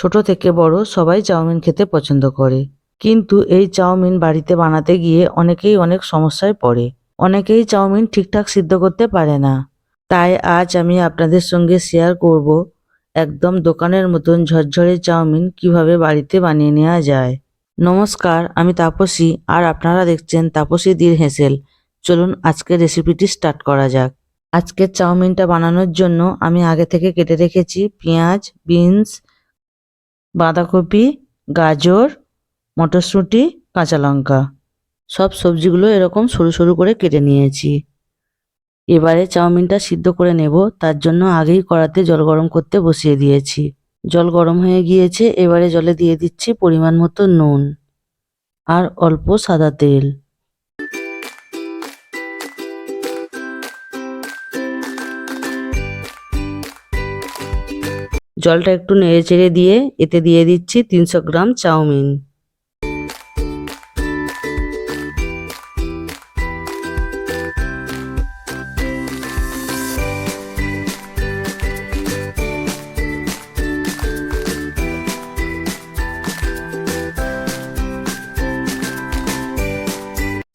ছোট থেকে বড় সবাই চাউমিন খেতে পছন্দ করে। কিন্তু এই চাউমিন বাড়িতে বানাতে গিয়ে অনেকেই অনেক সমস্যায় পড়ে। অনেকেই চাউমিন ঠিকঠাক সিদ্ধ করতে পারে না। তাই আজ আমি আপনাদের সঙ্গে শেয়ার করব একদম দোকানের মতন ঝরঝরে চাউমিন কীভাবে বাড়িতে বানিয়ে নেওয়া যায়। নমস্কার, আমি তাপসী আর আপনারা দেখছেন তাপসী দীর হেসেল। চলুন আজকের রেসিপিটি স্টার্ট করা যাক। আজকের চাউমিনটা বানানোর জন্য আমি আগে থেকে কেটে রেখেছি পেঁয়াজ, বিনস বাঁধাকপি, গাজর, মটরশুঁটি, কাঁচা লঙ্কা। সব সবজিগুলো এরকম সরু সরু করে কেটে নিয়েছি। এবারে চাউমিনটা সিদ্ধ করে নেব। তার জন্য আগেই কড়াতে জল গরম করতে বসিয়ে দিয়েছি। জল গরম হয়ে গিয়েছে। এবারে জলে দিয়ে দিচ্ছি পরিমাণ মতো নুন আর অল্প সাদা তেল। জলটা একটু নেড়ে চেড়ে দিয়ে এতে দিয়ে দিচ্ছি তিনশো গ্রাম চাউমিন।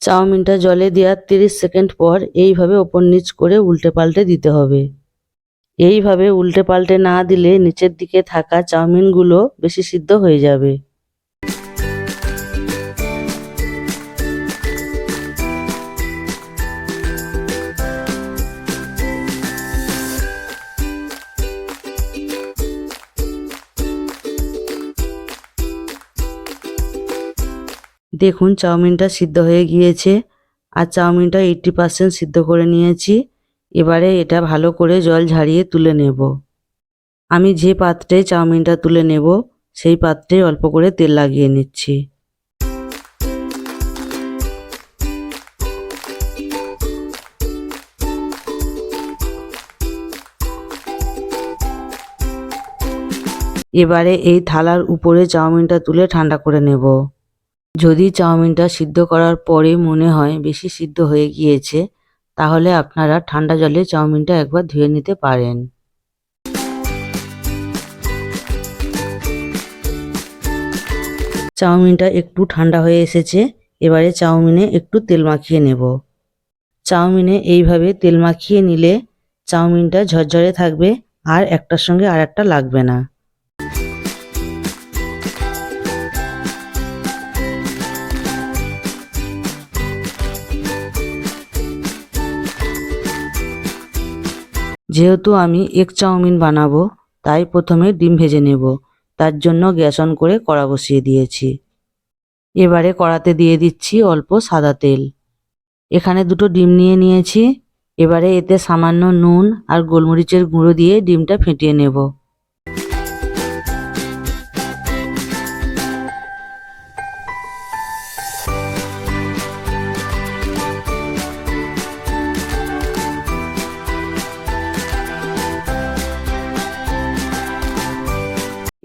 চাউমিনটা জলে দেওয়ার তিরিশ সেকেন্ড পর এইভাবে ওপর নিচ করে উল্টে পাল্টে দিতে হবে। এইভাবে উল্টে পাল্টে না দিলে নিচের দিকে থাকা চাউমিনগুলো বেশি সিদ্ধ হয়ে যাবে। দেখুন, চাউমিনটা সিদ্ধ হয়ে গিয়েছে আর চাউমিনটা এইটটি পার্সেন্ট সিদ্ধ করে নিয়েছি। এবারে এটা ভালো করে জল ঝারিয়ে তুলে নেব। আমি যে পাত্রে চাউমিনটা তুলে নেব, সেই পাত্রে অল্প করে তেল লাগিয়ে নিচ্ছি। এবারে এই থালার উপরে চাউমিনটা তুলে ঠান্ডা করে নেব। যদি চাউমিনটা সিদ্ধ করার পরে মনে হয় বেশি সিদ্ধ হয়ে গিয়েছে তাহলে আপনারা ঠান্ডা জলে চাউমিনটা একবার ধুয়ে নিতে পারেন। চাউমিনটা একটু ঠান্ডা হয়ে এসেছে, এবারে চাউমিনে একটু তেল মাখিয়ে নেব। চাউমিনে এইভাবে তেল মাখিয়ে নিলে চাউমিনটা ঝরঝরে থাকবে আর একটার সঙ্গে আর একটা লাগবে না। যেহেতু আমি এক চাউমিন বানাবো, তাই প্রথমে ডিম ভেজে নেব। তার জন্য গ্যাস অন করে কড়া বসিয়ে দিয়েছি। এবারে কড়াতে দিয়ে দিচ্ছি অল্প সাদা তেল। এখানে দুটো ডিম নিয়ে নিয়েছি। এবারে এতে সামান্য নুন আর গোলমরিচের গুঁড়ো দিয়ে ডিমটা ফেটিয়ে নেব।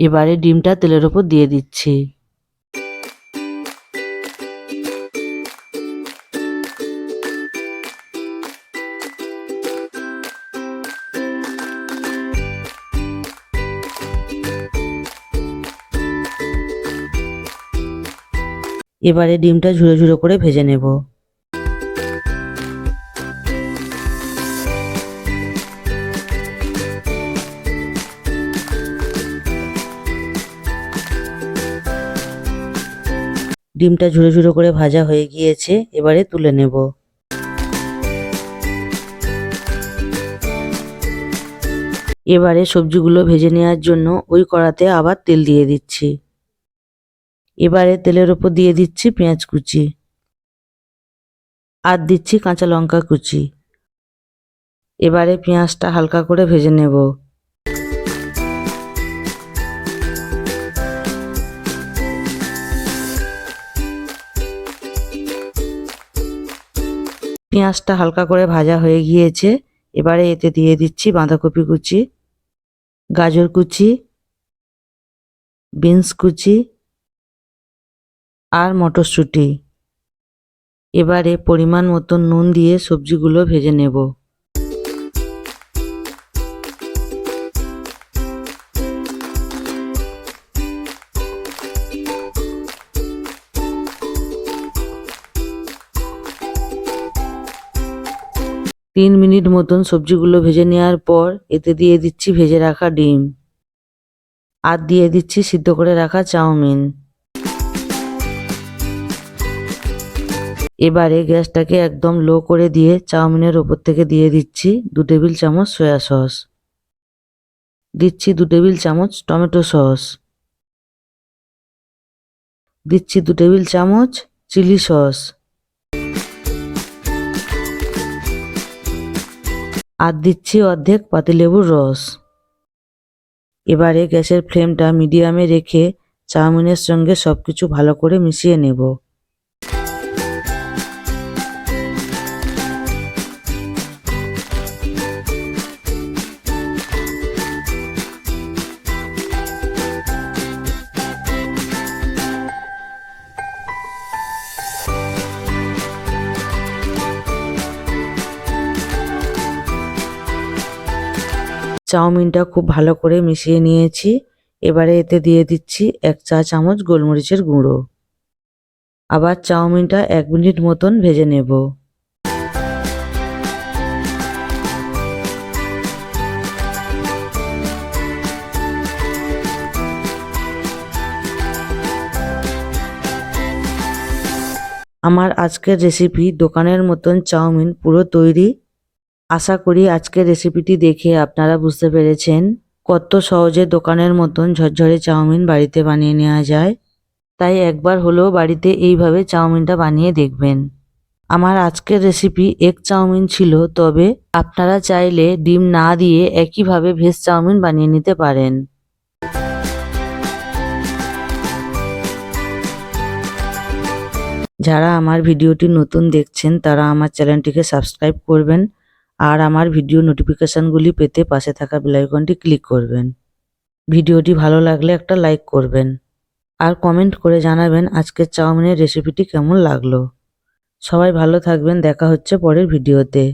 এবারে ডিমটা তেলের ওপর দিয়ে দিচ্ছি। এবারে ডিমটা ঝুড়ো ঝুড়ো করে ভেজে নেব। ডিমটা ঝুড়ো ঝুড়ো করে ভাজা হয়ে গিয়েছে, এবারে তুলে নেব। এবারে সবজিগুলো ভেজে নেওয়ার জন্য ওই কড়াতে আবার তেল দিয়ে দিচ্ছি। এবারে তেলের ওপর দিয়ে দিচ্ছি পেঁয়াজ কুচি। আর দিচ্ছি কাঁচা লঙ্কা কুচি। এবারে পেঁয়াজটা হালকা করে ভেজে নেব। পেঁয়াজটা হালকা করে ভাজা হয়ে গিয়েছে। এবারে এতে দিয়ে দিচ্ছি বাঁধাকপি কুচি, গাজর কুচি, বিনস কুচি আর মটরশুঁটি। এবারে পরিমাণ মতো নুন দিয়ে সবজিগুলো ভেজে নেব। তিন মিনিট মতন সবজিগুলো ভেজে নেওয়ার পর এতে দিয়ে দিচ্ছি ভেজে রাখা ডিম। আর দিয়ে দিচ্ছি সিদ্ধ করে রাখা চাউমিন। এবারে গ্যাসটাকে একদম লো করে দিয়ে চাউমিনের ওপর থেকে দিয়ে দিচ্ছি দু টেবিল চামচ সয়া সস। দিচ্ছি দু টেবিল চামচ টমেটো সস। দিচ্ছি দু টেবিল চামচ চিলি সস। আর দিচ্ছি অর্ধেক পাতিলেবুর রস। এবারে গ্যাসের ফ্লেমটা মিডিয়ামে রেখে চাউমিনের সঙ্গে সব কিছু ভালো করে মিশিয়ে নেব। চাউমিনটা খুব ভালো করে মিশিয়ে নিয়েছি। এবারে এতে দিয়ে দিচ্ছি এক চা চামচ গোলমরিচের গুঁড়ো। আবার চাউমিনটা এক মিনিট মতন ভেজে নেব। আমার আজকের রেসিপি দোকানের মতন চাউমিন পুরো তৈরি। আশা করি আজকের রেসিপিটি দেখে আপনারা বুঝতে পেরেছেন কত সহজে দোকানের মতন ঝরঝরে চাউমিন বাড়িতে বানিয়ে নেওয়া যায়। তাই একবার হলেও বাড়িতে এইভাবে চাউমিনটা বানিয়ে দেখবেন। আমার আজকের রেসিপি এক চাউমিন ছিল, তবে আপনারা চাইলে ডিম না দিয়ে একইভাবে ভেজ চাউমিন বানিয়ে নিতে পারেন। যারা আমার ভিডিওটি নতুন দেখছেন, তারা আমার চ্যানেলটিকে সাবস্ক্রাইব করবেন। আর আমার ভিডিও নোটিফিকেশানগুলি পেতে পাশে থাকা বেলাইকনটি ক্লিক করবেন। ভিডিওটি ভালো লাগলে একটা লাইক করবেন। আর কমেন্ট করে জানাবেন আজকের চাউমিনের রেসিপিটি কেমন লাগল। সবাই ভালো থাকবেন, দেখা হচ্ছে পরের ভিডিওতে